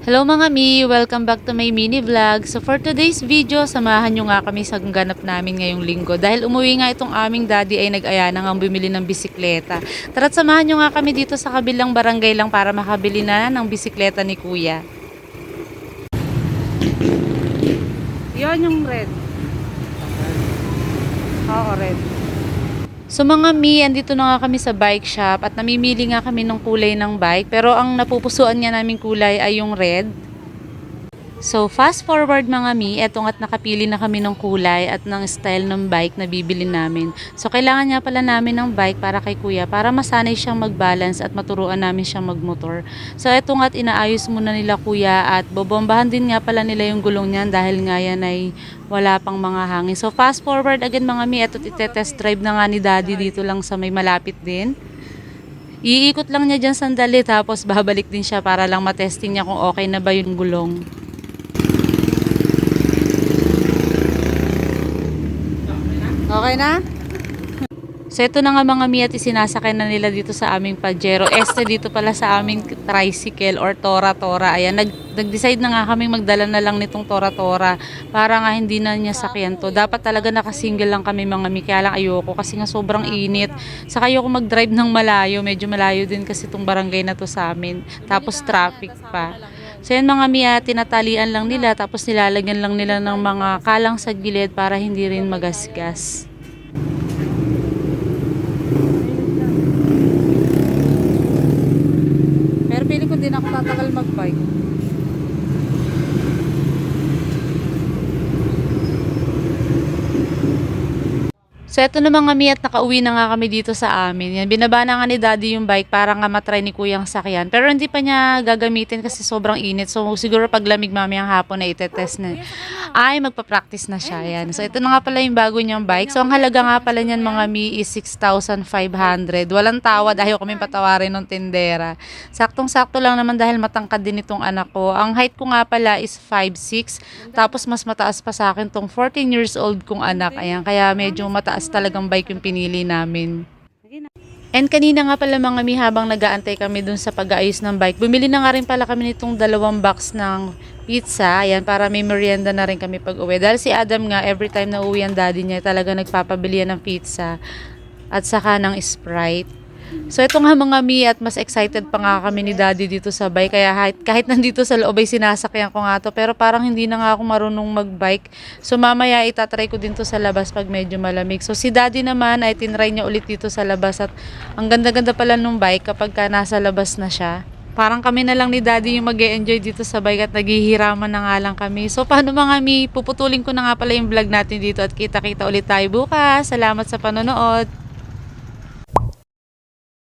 Hello mga mi! Welcome back to my mini vlog. So for today's video, samahan nyo nga kami sa ganap namin ngayong linggo. Dahil umuwi nga itong aming daddy ay nag-aya na nga bumili ng bisikleta. Tara't samahan nyo nga kami dito sa kabilang barangay lang para makabili na ng bisikleta ni kuya. Yon yung red. Oo, red. So mga mi, andito na nga kami sa bike shop at namimili nga kami ng kulay ng bike. Pero ang napupusuan nga namin kulay ay yung red. So fast forward mga mi, etong at nakapili na kami ng kulay at ng style ng bike na bibili namin. So kailangan nga pala namin ng bike para kay kuya para masanay siyang mag-balance at maturuan namin siyang magmotor. So etong at inaayos muna nila kuya at bobombahan din nga pala nila yung gulong niyan dahil nga yan ay wala pang mga hangin. So fast forward again mga mi, eto itetest drive na nga ni daddy dito lang sa may malapit din. Iikot lang niya dyan sandali tapos babalik din siya para lang matesting niya kung okay na ba yung gulong. Okay na? So ito na nga mga mi at isinasakay na nila dito sa aming Pajero. Este dito pala sa aming tricycle or tora-tora. Ayan, nag, nag-decide na nga kami magdala na lang nitong tora-tora para nga hindi na niya sakyan to. Dapat talaga nakasingle lang kami mga mi. Kaya lang ayoko kasi nga sobrang init. Saka ayoko mag-drive ng malayo. Medyo malayo din kasi itong barangay na to sa amin. Tapos traffic pa. So yan mga miya, tinatalian lang nila tapos nilalagyan lang nila ng mga kalang sa gilid para hindi rin magasgas. Pero pili ko din ako tatagal mag-bike. So eto na mga mi at nakauwi na nga kami dito sa amin. Yan, binaba na nga ni daddy yung bike para nga matry ni kuyang sakyan. Pero hindi pa niya gagamitin kasi sobrang init. So siguro pag lamig mamayang hapon na itetest na. Ay, magpa-practice na siya. Yan. So ito na nga pala yung bago niyang bike. So ang halaga nga pala niyan mga mi is 6,500. Walang tawad. Ayaw kami patawarin ng tindera. Saktong-sakto lang naman dahil matangkad din itong anak ko. Ang height ko nga pala is 5'6". Tapos mas mataas pa sa akin tong 14 years old kong anak. Ayan, kaya medyo mataas talagang bike yung pinili namin. And kanina nga pala mga mi habang nag-aantay kami dun sa pag-aayos ng bike, bumili na nga rin pala kami nitong dalawang box ng pizza. Ayan, para may merienda na rin kami pag uwi. Dahil si Adam nga, every time na uwi ang daddy niya, talaga nagpapabili ng pizza at saka ng Sprite. So ito nga mga mi at mas excited pa nga kami ni daddy dito sa bike. Kaya kahit, kahit nandito sa loob ay sinasakyan ko nga to. Pero parang hindi na nga ako marunong magbike. So mamaya itatry ko din to sa labas pag medyo malamig. So si daddy naman ay tinry niya ulit dito sa labas. At ang ganda-ganda pala nung bike kapag ka nasa labas na siya. Parang kami na lang ni daddy yung mag enjoy dito sa bike at naghihiraman na nga lang kami. So paano mga mi, puputulin ko na nga pala yung vlog natin dito at kita-kita ulit tayo bukas. Salamat sa panonood.